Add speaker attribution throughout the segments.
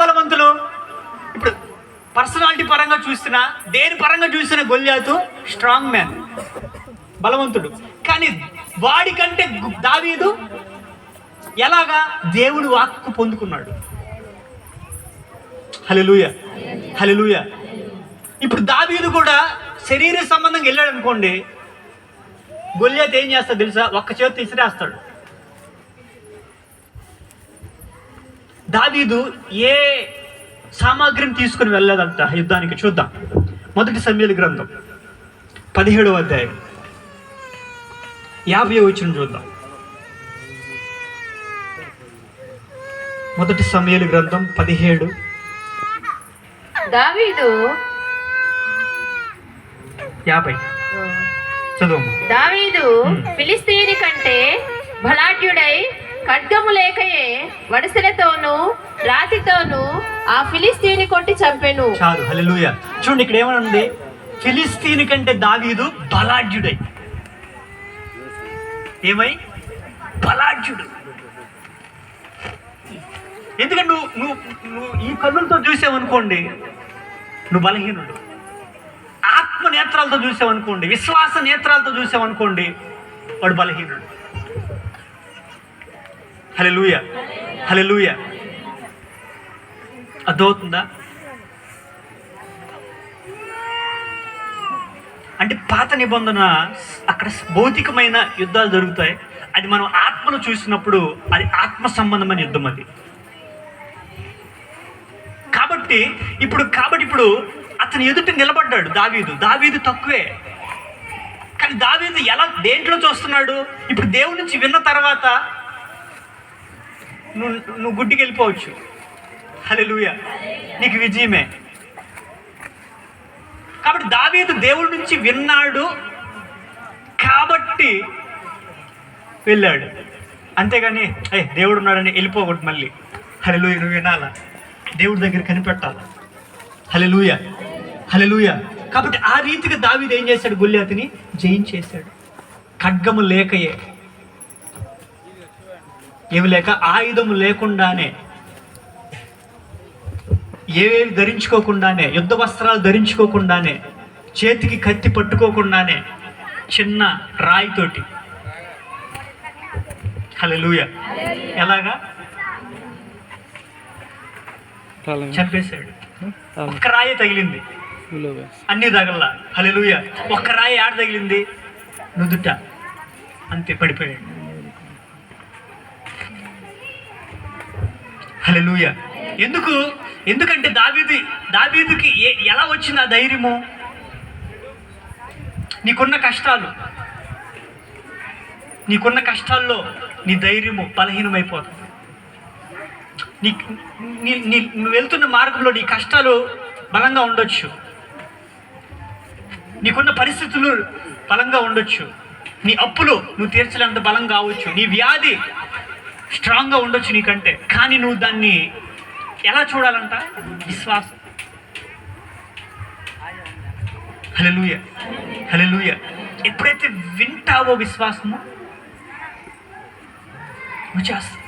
Speaker 1: బలవంతులు ఇప్పుడు పర్సనాలిటీ పరంగా చూసినా దేని పరంగా చూసినా గొల్యాతు స్ట్రాంగ్ మ్యాన్ బలవంతుడు. కానీ వాడికంటే దావీదు ఎలాగా దేవుడు వాక్కు పొందుకున్నాడు. హలెలుయ హలెలుయ ఇప్పుడు దావీదు కూడా శరీర సంబంధంగా వెళ్ళాడు అనుకోండి గొల్యాత్ ఏం చేస్తాడు తెలుసా? ఒక్క చేతి తీసిరేస్తాడు దావీదు ఏ సామాగ్రిని తీసుకుని వెళ్ళలేదంట యుద్ధానికి చూద్దాం. మొదటి సమయాల గ్రంథం పదిహేడవ అధ్యాయం. యాభై వచ్చిన చూద్దాం. మొదటి సమయాల గ్రంథం పదిహేడు.
Speaker 2: దావీదు.
Speaker 1: యాభై. చదువు.
Speaker 2: దావీదు. ఫిలిస్తీని కంటే బలాఢ్యుడై ఖడ్గము లేకయే వడసెలతోనూ రాతితోనూ ఆ ఫిలిస్తీని కొట్టి చంపెను.
Speaker 1: చాలు హల్లెలూయ. చూడండి ఇక్కడ ఏమనుంది ఫిలిస్తీని కంటే దావీదు బలాఢ్యుడై. ఏమై? బలాఢ్యుడు. ఎందుకంటే నువ్వు నువ్వు నువ్వు ఈ కన్నులతో చూసావనుకోండి నువ్వు బలహీనుడు. ఆత్మ నేత్రాలతో చూసావనుకోండి విశ్వాస నేత్రాలతో చూసావనుకోండి వాడు బలహీనుడు. హలెలూయ హలెలూయ అర్థమవుతుందా అంటే పాత నిబంధన అక్కడ భౌతికమైన యుద్ధాలు జరుగుతాయి. అది మనం ఆత్మను చూసినప్పుడు అది ఆత్మ సంబంధమైన యుద్ధం అది. కాబట్టి ఇప్పుడు కాబట్టి ఇప్పుడు అతను ఎదుట నిలబడ్డాడు దావీదు. దావీదు తక్కువే. కానీ దావీదు ఎలా దేంట్లో చూస్తున్నాడు? ఇప్పుడు దేవుడి నుంచి విన్న తర్వాత నువ్వు నువ్వు గుడ్డికి వెళ్ళిపోవచ్చు హల్లెలూయా. నీకు విజయమే. కాబట్టి దావీదు దేవుడి నుంచి విన్నాడు. కాబట్టి వెళ్ళాడు. అంతేగాని ఏ దేవుడు ఉన్నాడని వెళ్ళిపోకూడదు మళ్ళీ. హలే లూయ నువ్వు వినాలా? దేవుడి దగ్గర కనిపెట్టాలి? హలే లూయ కాబట్టి ఆ రీతిగా దావీదు ఏం చేశాడు? గుల్యాతిని జయించేశాడు. ఖడ్గము లేకయే. ఏమి లేక ఆయుధము లేకుండానే ఏవేవి ధరించుకోకుండానే యుద్ధ వస్త్రాలు ధరించుకోకుండానే చేతికి కత్తి పట్టుకోకుండానే చిన్న రాయితోటి. హల్లెలూయా. ఎలాగా? చంపేశాడు. ఒక్క రాయి తగిలింది. అన్ని తగల. హల్లెలూయ. ఒక్క రాయి ఆడ తగిలింది. నుదుట. అంతే పడిపోయాడు. హల్లెలూయ. ఎందుకు? ఎందుకంటే దావీది దావీదుకి ఏ ఎలా వచ్చింది ఆ ధైర్యము? నీకున్న కష్టాలు. నీకున్న కష్టాల్లో నీ ధైర్యము బలహీనమైపోతుంది. నీ నీ నీ నువ్వు వెళ్తున్న మార్గంలో నీ కష్టాలు బలంగా ఉండొచ్చు. నీకున్న పరిస్థితులు బలంగా ఉండొచ్చు. నీ అప్పులు నువ్వు తీర్చలేంత బలం కావచ్చు. నీ వ్యాధి స్ట్రాంగ్గా ఉండొచ్చు నీకంటే. కానీ నువ్వు దాన్ని ఎలా చూడాలంట? విశ్వాసం. హలెలూయ హలెలూయ ఎప్పుడైతే వింటావో విశ్వాసము నువ్వు చేస్తావు.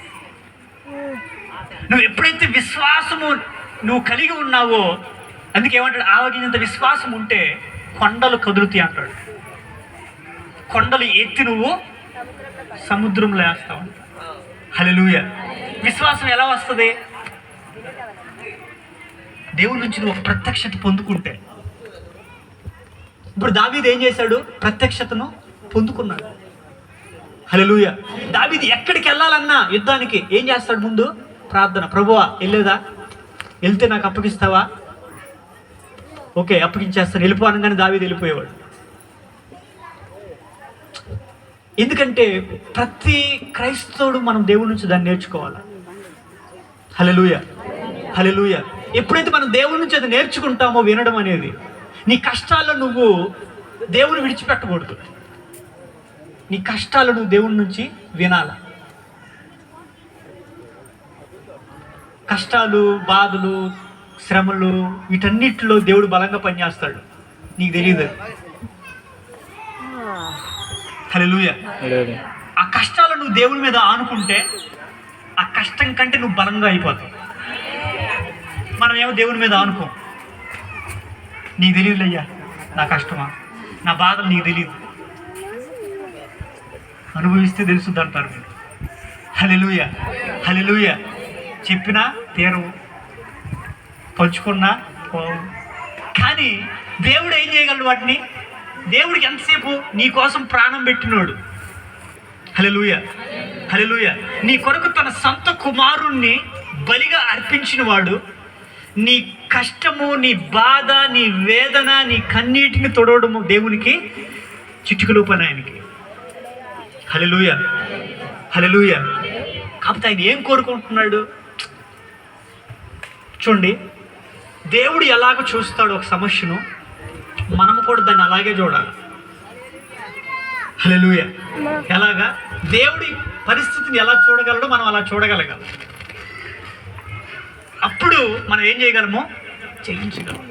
Speaker 1: నువ్వు ఎప్పుడైతే విశ్వాసము నువ్వు కలిగి ఉన్నావో అందుకే ఏమంటాడు? ఆవగింజంత విశ్వాసం ఉంటే కొండలు కదులుతాయి అంటాడు. కొండలు ఎత్తి నువ్వు సముద్రంలో వేస్తావు హలెలూయ విశ్వాసం ఎలా వస్తుంది? దేవుడి నుంచి నువ్వు ఒక ప్రత్యక్షత పొందుకుంటే. ఇప్పుడు దావీది ఏం చేశాడు? ప్రత్యక్షతను పొందుకున్నాడు. హలెలూయ దావీది ఎక్కడికి వెళ్ళాలన్నా యుద్ధానికి ఏం చేస్తాడు ముందు? ప్రార్థన. ప్రభువా వెళ్ళేదా? వెళ్తే నాకు అప్పగిస్తావా? ఓకే అప్పగించేస్తాను. వెళ్ళిపో కానీ దావీదు వెళ్ళిపోయేవాడు. ఎందుకంటే ప్రతి క్రైస్తవుడు మనం దేవుడి నుంచి దాన్ని నేర్చుకోవాలి? హలెలుయ హలెలుయ ఎప్పుడైతే మనం దేవుడి నుంచి అది నేర్చుకుంటామో వినడం అనేది నీ కష్టాల్లో నువ్వు దేవుని విడిచిపెట్టకూడదు. నీ కష్టాలు నువ్వు దేవుడి నుంచి వినాల? కష్టాలు బాధలు శ్రమలు వీటన్నిటిలో దేవుడు బలంగా పనిచేస్తాడు. నీకు తెలియదు హల్లెలూయ. ఆ కష్టాలు నువ్వు దేవుని మీద ఆనుకుంటే ఆ కష్టం కంటే నువ్వు బలంగా అయిపోతావు. ఏమో దేవుని మీద ఆనుకోం. నీకు తెలియదులయ్యా నా కష్టమా? నా బాధలు నీకు తెలియదు అనుభవిస్తే తెలుసుద్ది అంటారు మీరు. హలెలుయ హలెలుయ చెప్పినా తీరవు. పంచుకున్నా కానీ దేవుడు ఏం చేయగలడు వాటిని? దేవుడికి ఎంతసేపు నీ కోసం ప్రాణం పెట్టినోడు? హలెలుయ హలెలుయ నీ కొరకు తన సొంత కుమారుణ్ణి బలిగా అర్పించిన వాడు నీ కష్టము నీ బాధ నీ వేదన నీ కన్నీటిని తొడవడము దేవునికి చిటికలు పని ఆయనకి. హలెలుయ హలెలుయ కాకపోతే ఆయన ఏం కోరుకుంటున్నాడు? చూడండి దేవుడు ఎలాగ చూస్తాడు ఒక సమస్యను. మనము కూడా దాన్ని అలాగే చూడాలి. హలెలుయ ఎలాగా? దేవుడి పరిస్థితిని ఎలా చూడగలడో మనం అలా చూడగలగాలి. అప్పుడు మనం ఏం చేయగలము? చేయించగలం.